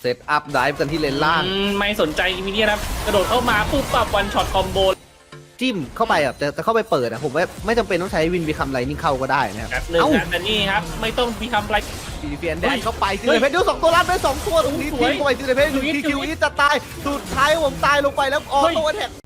เซตอัพไดฟ์กันที่เลนล่าง อืมไม่สนใจอิมิเนียนะครับ กระโดดเข้ามาปุ๊บปับวันช็อตคอมโบจิ้มเข้าไปแบบจะจะเข้าไปเปิดอะผมว่าไม่จำเป็นต้องใช้วินบีคัมไลนิ่งเข้าก็ได้นะครับแบบหนึ่งเอ้านะแต่นี่ครับ ไม่ต้องมีทำอะไร ซีเฟียนแดเฮ้นยเข้าไปซีเฮ้ยเนเพชรดูสองตัวรับได้สองตัวตรงนี้สวยทิ้งเข้าไปซีเนเพชรดูดูอีททีคิวดูอีทอีทจะตายสุดท้ายผมตายลงไปแล้วออเฮ้ยโต้แท็ก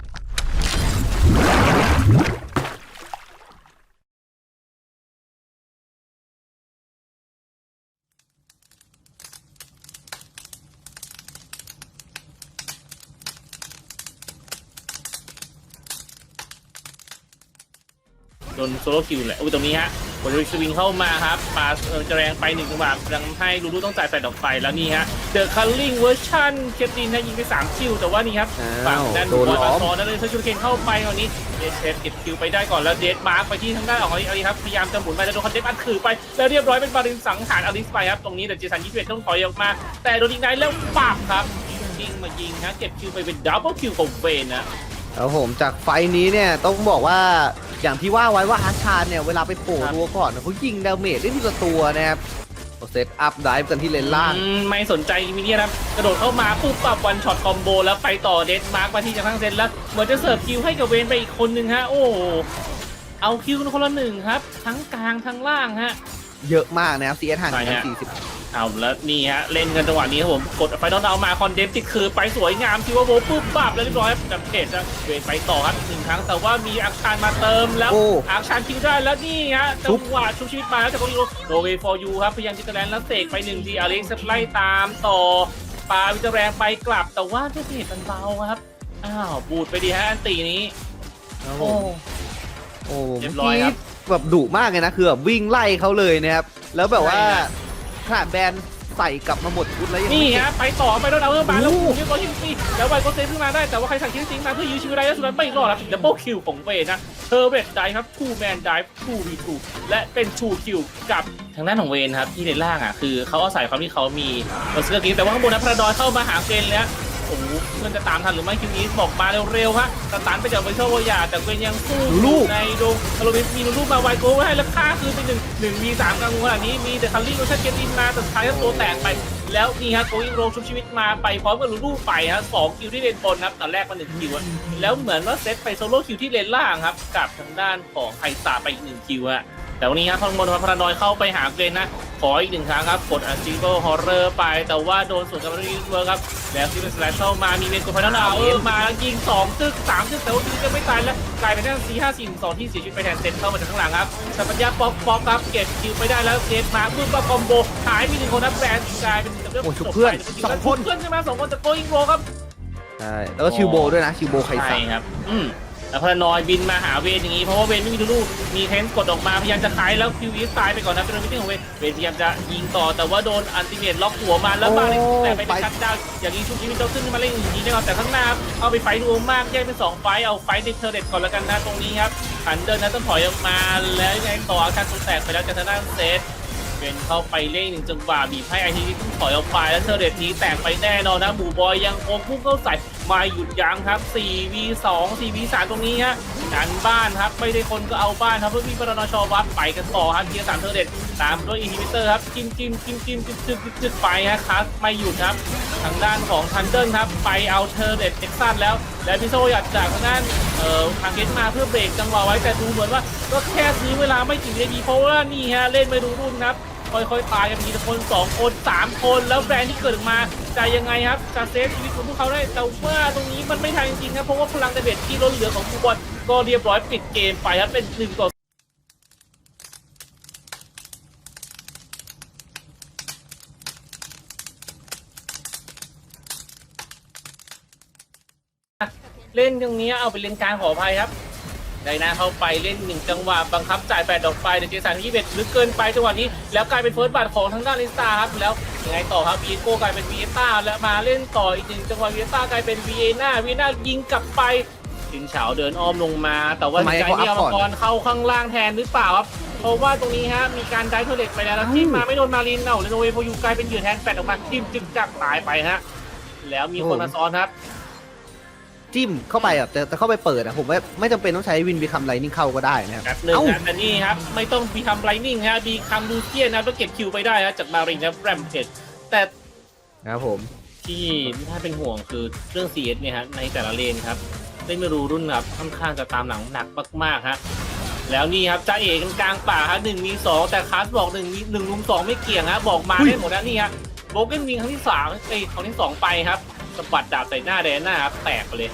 นโซโล่คิวแหละอุ้ยตรงนี้ฮะบอลสวิงเข้ามาครับปาเออจะแรงไปหนึ่งจังหวะยังให้ลูลูต้องจ่ายแฟดออกไปแล้วนี่ฮะเดอะคัลลิงเวอร์ชันเคปตินให้ยิงไปสามคิวแต่ว่านี่ครับฝั่งด้านโดบนอลล้มาอมซอนนั่นเลยเซอร์ชูเคนเข้าไปตอนนี้เดชเชฟเก็บคิวไปได้ก่อนแล้วเดดมาร์กไปที่ทางด้านของอลิครับพยายามจะหมุนไปแล้วโดนคอนเทนต์อัดขือไปแล้วเรียบร้อยเป็นบารินสังหารอลิสไปครับตรงนี้เดอะเจสันยี่สิบเอ็ดต้องถอยออกมา แต่โดนยิงได้แล้วปับครับยิงมายิงฮะเก็บคิวไปเป็นดับเบิลคิวของเฟนนะ แล้วผมจากไฟท์นี้เนี่ยต้องบอกว่า อย่างที่ว่าไว้ว่าอาร์ชานเนี่ย เวลาไปโผล่ครับตัวก่อนเขายิงดาเมจได้ทีละตัวนะครับเซตอัพไดฟ์กันที่เลนล่างอืมไม่สนใจอิมิเนียนะครับ กระโดดเข้ามาปุ๊บปับวันช็อตคอมโบแล้วไปต่อเดดมาร์กมาที่จะทั้งเซตแล้ว เหมือนจะเสิร์ฟคิวให้กับเวนไปอีกคนนึงฮะ โอ้โหเอาคิวคนละหนึ่งครับ ทั้งกลางทั้งล่างฮะ เยอะมากนะครับซีเอสห่างใช่กันฮะสี่สิบ เอาแล้วนี่ฮะเล่นกันจังหวะนี้ครับผมกดไฟนอลเอามาคอนเดมติดคือไปสวยงามคิวว่าโบปุ๊บปับแล้วเรียบร้อยครับกับเพจจะเวทไปต่อครับหนึ่งครั้งแต่ว่ามีอักชานมาเติมแล้ว โอ้อักชานคิวได้แล้วนี่ฮะชุจับงหวะชุบชีวิตมาแล้วจากโกลิโรโรเวฟอร์ยูครับพยายามจะแลนแล้วเสกไปหนึ่งทีอเล็กซ์ไล่ตามต่อปาวิจแรงไปกลับ แต่ว่าที่เพจมันเบาครับอ้าวบูดไปดีฮะอันตีนี้ ครับผโอ้ มโอ้เรีเมื่ยอบร้อยกี้ครับแบบดุมากเลยนะคือแบบวิ่งไล่เขาเลยนะครับแล้วแบบว่าใช่ฮะ ขนาดแบนใส่กลับมาหมดชุดแล้วยังนี่ไม่เก็บ ฮะไปต่อไปโดนเอาเออร์มาแล้วโอ้โหเรียบร้อยชิมซีแล้วไวก็เซฟขึ้นมาได้แต่ว่าใครสั่งคิวจริงมาเพื่อยื้อชีวิตได้แล้วสุดท้ายไม่รอดครับดับเบิลคิวของเวทนะเทอร์เวทไดครับทูแมนไดทูวีทูและเป็นทูคิวกับทางด้านของเวนครับที่ในล่างอะคือเขาอาศัยความที่เขามีเออร์เซอร์กิแต่ว่าข้างบนนะพระดอยเข้ามาหาเกนแล้ว โอ้โหเพื่อนจะตามทันหรือไม่คิวอีสบอกมาเร็วๆฮะสตาร์ทไปจากเวอร์ชวลยาแต่เวนยังสู้ลูกในดงอโรบิสมีนูรูมาไวโก้ให้แล้วฆ่าคือไปหนึ่งหนึ่งมีสามกลางวงขนาดนี้มีแต่คัลลี่โรชั่นเกตินมาแต่สุดท้ายก็ตัวแตกไป แล้วนี่ฮะโกอิงโรชุบชีวิตมาไปพร้อมกับลูลูไปฮะสองคิวที่เลนบนครับตอนแรกมาหนึ่งคิวอะแล้วเหมือนว่าเซตไปโซโล่คิวที่เลนล่างครับกับทางด้านของไคซาไปอีกหนึ่งคิวอะแต่วันนี้ครับพลังบนพระนอยเข้าไปหาเกรนนะ ขออีกหนึ่งครั้งครับ กดอันจิโก้ฮอร์เรอร์ไป แต่ว่าโดนสวนกับรีเวิร์ครับ แล้วซีเป็นสแลชเข้ามา มีเมนกดพนันเอาเออมายิงสองตึกสามตึกแต่ว่าทีจะไม่ตายแล้ว กลายเป็นแค่สี่ห้าสี่สองที่เสียชีวิตไปแทนเซนเข้ามาจากข้างหลังครับสัมปัญญาป๊อกป๊อกครับ เก็บคิวไปได้แล้วเกตมาปื้มปาคอมโบ หายไปหนึ่งคนนะแบรนด์กลายเป็นกับเรื่องโอ้ชุบเพื่อนจบไปสองคนชุบเพื่อนใช่ไหมสองคนจากโกอิงโรครับ ใช่ แล้วก็ชิวโบด้วยนะ ชิวโบใครใช่สั่งครับ อืม แล้วพลนอยบินมาหาเวนอย่างนี้ เพราะว่าเวนไม่มีลูลูมีเทนส์กดออกมาพยายามจะขายแล้วคิวอีสตายไปก่อนนะเป็นโดนมิติ้งของเวนเวนพยายามจะยิงต่อแต่ว่าโดนอันติเมตล็อกหัวมาแล้วมาเลยแต่ไปชัดดาวน์อย่างนี้ชุบชีวิตเราขึ้นมาเล่นอย่างนี้แน่นอนแต่ข้างหน้าครับเอาไปไฟดูมากแยกเป็นสองไฟต์เอาไฟต์ในเทอร์เด็ดก่อนแล้วกันนะตรงนี้ครับหันเดินนะต้องถอยออกมาแล้วยังไงต่ออาการตัวแตกไปแล้วจากทางด้านเซตเป็นเข้าไปเล่นหนึ่งจังหวะบีบให้ไอทีที่พุ่งถอยออกไปแล้วเทอร์เรตนี้แตกไปแน่นอนนะหมูบอยยังคงพุ่งเข้าใส่ ไม่หยุดยั้งครับ 4v2 4v3 ตรงนี้ฮะกันบ้านครับ ไม่ได้คนก็เอาบ้านครับเพื่อพี่ปรนชวับไปกันต่อครับเทียสามเทอร์เด็ดตามด้วยอินฮิบิเตอร์ครับจิ้มจิ้มจิ้มจิ้มจิ้มจิ้มจิ้มไปฮะคัสไม่หยุดครับ ทางด้านของทันเดิลครับ ไปเอาเทอร์เด็ดเอ็กซันแล้ว และพิโซอยัดจากทางด้านเอ่อทางเกตมาเพื่อเบรกจังหวะไว้แต่ดูเหมือนว่าก็แค่ซื้อเวลาไม่ถึงเลยดีเพราะว่านี่ฮะเล่นไม่รู้รุ่นครับ ค่อยๆตายกันทีละคนสองคนสามคนแล้วแบรนด์ที่เกิดออกมาจะยังไงครับจะเซฟชีวิตของพวกเขาได้แต่ว่าตรงนี้มันไม่ทันจริงๆครับเพราะว่าพลังเดเบตที่ล้นเหลือของบูบอลก็เรียบร้อยปิดเกมไปครับเป็นหนึ่งต่อเล่นตรงนี้เอาไปเล่นกลารขออภัยครับ ไดนาเข้าไปเล่นหนึ่งจังหวะบังคับจ่ายแปดดอกไฟแต่เจสันที่เบ็ดลึกเกินไปจังหวะนี้ แล้วกลายเป็นเฟิร์สบัตของทางด้านลิสตาครับแล้วยังไงต่อครับวีโก้กลายเป็นวีเอต้าแล้วมาเล่นต่ออีกหนึ่งจังหวะวีเอต้ากลายเป็นวีเอน่าวีเอน่ายิงกลับไปสินเฉาเดินอ้อมลงมา แต่ว่าทำไมใจเขานี่อัเอาพก่อนมังกรเข้าข้างล่างแทนหรือเปล่าครับเพราะว่าตรงนี้ฮะมีการได้เทอร์เล็กไปแล้วแล้วที่มาไม่โดนมารินเอาเลโนเวโฟยูกลายเป็นเหยื่อแทนแฟดออกมาจิ้มจึกจักตายไปฮะแล้วมีคนมาซ้อนครับ จิ้มเข้าไปแบบจะจะเข้าไปเปิดอะผมว่าไม่จำเป็นต้องใช้วินบีคัมไลนิ่งเข้าก็ได้นะครับแบบหนึ่งเอ้า นะแต่นี่ครับไม่ต้องมีทำไลนิ่งฮะมีคำดูเทียนนะแล้วเก็บคิวไปได้ฮะจากมารินครับแรมเพจแต่นะครับผม ที่น่าเป็นห่วงคือเรื่อง CS เนี่ยฮะในแต่ละเลนครับได้ไม่รู้รุ่นครับค่อนข้างจะตามหลังหนักมากๆฮะแล้วนี่ครับจ้าเอกกลางป่าฮะหนึ่งมีสองแต่คลาสบอกหนึ่งมีหนึ่งลุมสองไม่เกี่ยงฮะบอกมาอุ้ยได้หมดนะนี่ฮะโบเกนวิงครั้งที่สามไอ้ยครั้งที่สองไปครับ สะบัดดาบใส่หน้าแดนหน้าครับแตกไปเลย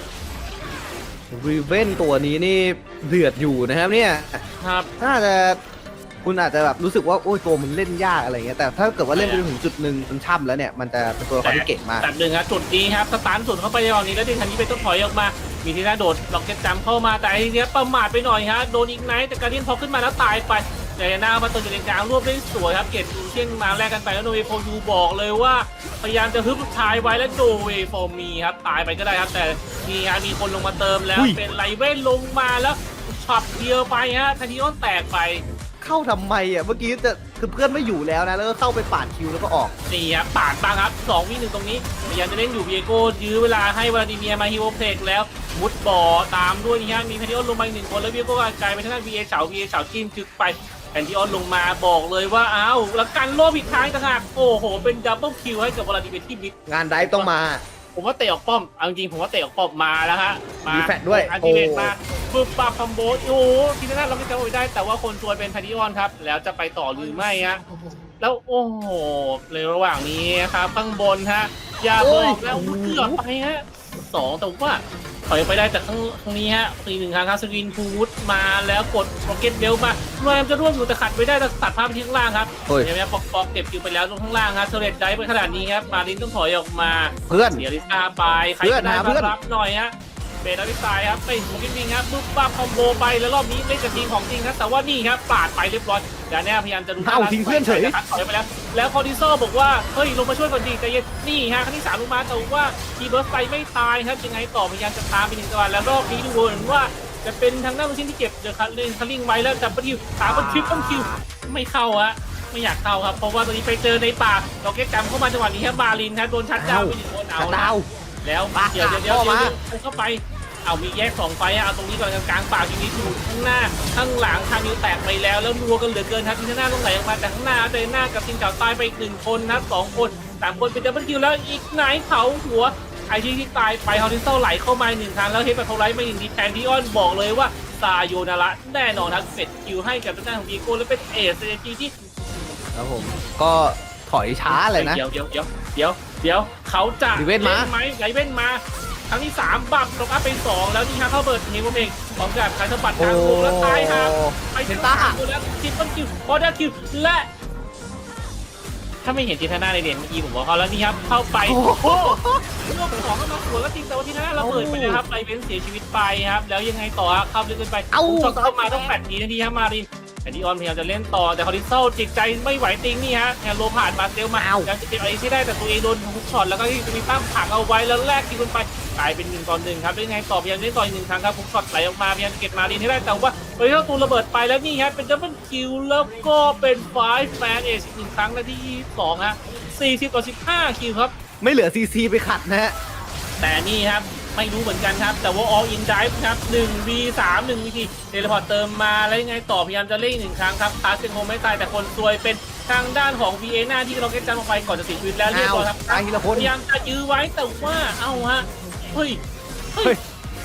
รีเวนตัวนี้นี่เดือดอยู่นะครับเนี่ยครับน่าจะคุณอาจจะแบบรู้สึกว่าโอ้ยตัวมันเล่นยากอะไรเงี้ยแต่ถ้าเกิดว่าเล่นไปถึงจุดหนึ่งจนช่ำแล้วเนี่ยมันจะเป็นตัวละครที่เก่งมากตัดหนึ่งครับจุดนี้ครับสตาร์ทสุดเข้าไปในตอนนี้แล้วดึงคันนี้ไปต้นถอยออกมา มีทีน่าโดดล็อกเก็ตจำเข้ามาแต่ไอ้เนี้ยประมาทไปหน่อยฮะโดนอีกไนท์แต่การเดียนพอขึ้นมาแล้วตายไป แต่หน้ามาตัวอยู่ในกลางรวบได้สวยครับเกตดูเช่นมาแลกกันไปแล้วโนเวโฟยูบอกเลยว่าพยายามจะฮึบลูกชายไว้แล้วโดเวโฟมีครับตายไปก็ได้ครับ แต่มีฮะมีคนลงมาเติมแล้วอุ้ยเป็นไลเว่นลงมาแล้วช็อตเดียวไปฮะทันทีอ้อนแตกไปเข้าทำไมอะเมื่อกี้จะคือเพื่อนไม่อยู่แล้วนะแล้วก็เข้าไปปาดคิวแล้วก็ออกนี่ครับปาดบ้างครับสองวิหนึ่งตรงนี้พยายามจะเล่นอยู่เวียโก้ยื้อเวลาให้วลาดิเมียร์มาฮิโอเพกแล้วมุดบ่อตามด้วยนี่ฮะมีแพนทิออนลงมาอีกหนึ่งคนแล้วเวียโก้ก็กลายเป็นทางด้านวีเอเฉาวีเอเฉาจิ้มจึกไป แพนทิออนลงมาบอกเลยว่าอ้าวแล้วกันโลบอีกครั้งต่างหากโอ้โห เป็นดับเบิลคิวให้กับวลาดิเมียร์ที่มิดงานไดฟ์ต้องมา ผมว่าเตะออกป้อมเอาจริงๆผมว่าเตะออกป้อมมาแล้วฮะมามีแฟลชด้วยอันติเมตโอ้ มาปึ๊บปับคอมโบโอ้โหทีนั้นเราไม่จะเอาไปได้ แต่ว่าคนซวยเป็นแพนทิออนครับ แล้วจะไปต่อหรือไม่ฮะแล้วโอ้โหในระหว่างนี้ครับข้างบนฮะอย่าบอกแล้วเกือบไปฮะสองแต่ว่า ถอยไปได้แต่ข้างข้างนี้ฮะอีกหนึ่งครั้งครับสกรีนพูดมาแล้วกดโรเก็ตเบลมาพยายามจะร่วมอยู่แต่ขัดไม่ได้แต่ตัดภาพไปที่ข้างล่างครับเฮ้ยเดี๋ยวแม่ปอกปอกเก็บคิวไปแล้วตรงข้างล่างครับเทเลตได้ไปขนาดนี้ครับมาลินต้องถอยออกมา เพื่อน เสียลิซ่าไป ใครเพื่อก็นได้หามาเพื่อน รับหน่อยฮะ เบสอลิซายครับไปหัวกิ้งวิงครับปุ๊บปั๊บคอมโบไปแล้วรอบนี้เล่นกับทีมของจริงครับแต่ว่านี่ครับปาดไปเรียบร้อยดาแน่พยายามจะดูเอ้าทิ้งเพื่อนเฉยครับถอยไปแล้ว แล้วคอร์ดิโซบอกว่า เฮ้ย ลงมาช่วยก่อนดีใจเย็นนี่ฮะครั้งที่สามลงมาแต่ว่าทีเบิร์สไปไม่ตายครับยังไงต่อพยายามจะตามไปหนึ่งจังหวะแล้วรอบนี้ดูเหมือนว่าจะเป็นทางด้านลูซินที่เก็บเดอะคัลเลนคัลลิงไว้แล้วจับบัตคิวสามบัตคิวต้นคิวไม่เข้าฮะไม่อยากเข้าครับเพราะว่าตอนนี้ไปเจอในป่าเราแก้จำเข้ามาจังหวะนี้ครับบาลินครับโดนชัดดาวน์ไปหนึ่งคนเอากระละดาวแล้วมาเดี๋ยวเดี๋ยวเดี๋ยวเข้าเดี๋ยวมาเดี๋ยวเข้าไป เอามีแยกสองไฟอะเอาตรงนี้ก่อนกลางป่าทีนี้อยู่ข้างหน้าข้างหลังทางนิวแตกไปแล้วแล้วนัวกันเหลือเกินครับที่ข้างหน้าต้องไหลออกมาแต่ข้างหน้าเดนหน้ากับทีมเก่าตายไปอีกหนึ่งคนนะสองคนสามคนเป็นดับเบิลคิวแล้วอีกไหนเขาหัวไอที่ที่ตายไปฮอริซอนไหลเข้ามาหนึ่งครั้งแล้วเฮปไปเขาไลท์มาหนึ่งทีแทนที่อ้อนบอกเลยว่าซาโยนาระแน่นอนครับเสร็จคิวให้กับทางด้านของวีโก้และเป็นเอสเซจีที่ครับผมก็ถอยช้าเลยนะ เดี๋ยวเดี๋ยวเดี๋ยวเดี๋ยวเดี๋ยวเขาจะลิเว่นมาล่ไหมไลเว่นมา ครั้งที่สามบับตกอัพไปสองแล้วนี่ฮะเข้าเบิร์ดเฮมเองพร้อมกับการสะบัดทางโค้งแล้วตายฮะไปเห็ที่นตาตาแล้วคิดต้นคิวพอได้คิวและถ้าไม่เห็นทีท่าหน้าในเด่นเมื่อกี้ผมบอกเขาแล้วนี่ครับเข้าไปโอ้โอ้โหโหลูกสองก็มาสวนก็จริงแต่ว่าทีท่าหน้าเราเปิดไปเลยครับไลเว่นเสียชีวิตไปครับ แล้วยังไงต่อครับเข้าลึกเกินไปเอ้าผมช็อตเข้ามาต้องแปดทีนาทีครับมาริน แต่ดิออนพยายามจะเล่นต่อแต่คอริโซจิตใจไม่ไหวติงนี่ฮะแฮนโลผ่านมาเซลมาอ้าวอยากจะเก็บอะไรที่ได้แต่ตัวเองโดนฮุกช็อตแล้วก็ที่มีตั้มผักเอาไว้แล้วแลกคิวกันไปกลายเป็นหนึ่งต่อหนึ่งครับเป็นไงต่อพยายามเล่นต่ออีกหนึ่งครั้งครับฮุกช็อตไหลออกมาพยายามจะเก็บมาดินให้ได้แต่ว่าคอริโซตูนระเบิดไปแล้วนี่ฮะเป็นดับเบิลคิวแล้วก็เป็นไฟแฟนเอชอีกหนึ่งครั้งนาทีสองฮะ40ต่อ15คิวครับไม่เหลือซีซีไปขัดนะฮะแต่นี่ครับ ไม่รู้เหมือนกันครับ แต่ว่า all in dive ครับ1 v 3 1วิธีเทเลพอร์ตเติมมาแล้วยังไงต่อพยายามจะเล่นอีกหนึ่งครั้งครับคาสเซนโฮไม่ตายแต่คนซวยเป็นทางด้านของ VA หน้าที่เราเก็ตจันลงไปก่อนจะเสียชีวิตแล้วเรียบร้อยครับอ้าวตายทีละคนพยายามจะยื้อไว้แต่ว่าเอ้าฮะเฮ้ยเฮ้เฮ้ยย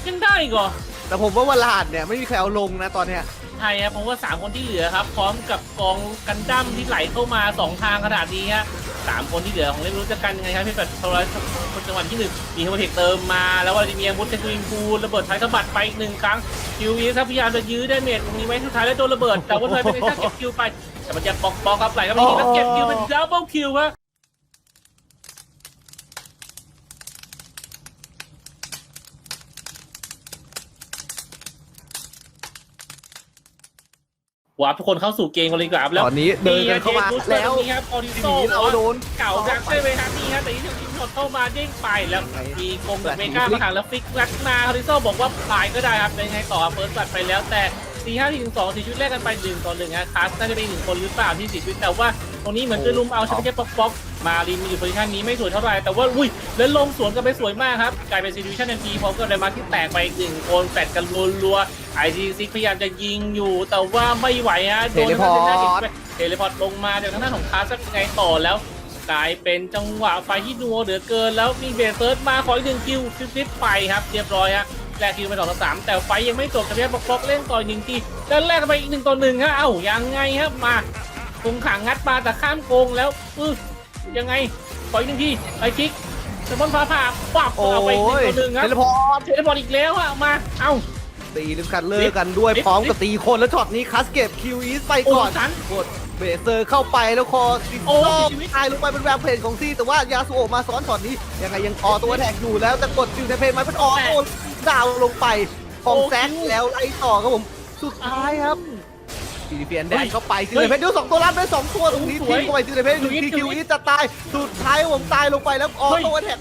ยังได้อีกเหรอแต่ผมว่าวลาดเนี่ยไม่มีใครเอาลงนะตอนเนี้ย ใช่ครับเพราะว่า 3 คนที่เหลือครับ พร้อมกับกองกันดั้มที่ไหลเข้ามา 2 ทางขนาดนี้ฮะสามคนที่เหลือของเล่นรู้จะกันยังไงครับพี่เป็ดโทรศัพท์คนจังหวะที่หนึ่งมีเทอร์เทคเติมมา แล้ววลาดิเมียมุดเซนตูรินพูลระเบิดท้ายสะบัดไปอีกหนึ่งครั้งคิวอีครับพยายามจะยื้อได้เมจตรงนี้ไว้สุดท้ายแล้วโดนระเบิด แต่ว่าเธอเป็นไอ้ท่าเก็บคิวไปแต่มันจะปอกปอกครับไหลเข้าไปอีกแล้วเก็บคิวเป็นดับเบิลคิวฮะ วาร์ปทุกคนเข้าสู่เกมกันเลยดีกว่าครับแล้วตอนนี้เดินกันเข้ามานี่แล้วนี่ครับออริทีโซนี้เราโดน เก่าจังใช่ไหมครับนี่ครับแต่ที่ถึงทีมช็อตเข้ามาเด้งไปแล้วมีกงกับเมกามาหาแล้วฟิกแว็กมาออริโซบอกว่าตายก็ได้ครับเป็นไงต่อเฟิร์สบัตไปแล้วแต่ สี่ห้าทีถึงสองสี่ชุดแรกกันไปหนึ่งต่อหนึ่งฮะคลาสน่าจะเป็นหนึ่งคนหรือเปล่าที่สี่ชุดแต่ว่าตรงนี้เหมือนจะลุมเอาใช่ไหมแค่ป๊อกป๊อกมาลินมาอยู่โพซิชันนี้ไม่สวยเท่าไหร่แต่ว่าอุ้ยแล้วลงสวนกันไปสวยมากครับกลายเป็นซีดิวิชั่นทันทีพร้อมกับไดมาที่แตกไปอีกหนึ่งคนแปดกันรัวๆไอทีซิกพยายามจะยิงอยู่ แต่ว่าไม่ไหวฮะโดนทางด้านเซนเตอร์เก็บไปเทเลพอร์ตลงมาเดี๋ยวทางด้านของคาสจะยังไงต่อแล้วกลายเป็นจังหวะไฟที่นัวเหลือเกิน แล้วมีเบสเซิร์ชมาขออีกหนึ่งคิวซิปๆไปครับเรียบร้อยฮะ แลกคิวไปสองต่อสามแต่ไฟยังไม่จบแต่พี่บอกบอกเล่นต่อหนึ่งทีแล้วแลกกันไปอีกหนึ่งต่อหนึ่งฮะเอ้ายังไงครับมาคงขังงัดมาแต่ข้ามโกงแล้วอือยังไงขออีกหนึ่งทีไปคลิกแต่บอลฟ้าผ่าปับโอ้เอาไปอีกหนึ่งยต่อหนึ่งครัเทบเลพอร์ตเทเลพอร์ตอีกแล้วอะมาเอ้าตีลิฟคันเลอร์กันด้วยลิฟต์พร้อมกับตีคนแล้วช็อตนี้คัสเก็บคิวอีสไปก่อนโอ้ทันกดเบเซอร์เข้าไปแล้วคอติดโอ้ซอกชีวิตตายลงไปเป็นแวมเพลนของซีแต่ว่ายาสุโอะมาซ้อนช็อตนี้ยังไงยังออตัวแท็กอยู่แล้วแต่กดซิลเทเพนมาเป็นออโต้ ดาวลงไปของโอ้แซกคิวแล้วไล่ต่อครับผม สุดท้ายครับซีดีเฟียนแดนเข้าไปซิลเทเพนดูสองตัวรับได้สองตัวตรงนี้สวยทิ้งเข้าไปซิลเทเพนหนึ่งทีคิวอีสจะตาย สุดท้ายครับผมตายลงไปแล้วออโต้แท็ก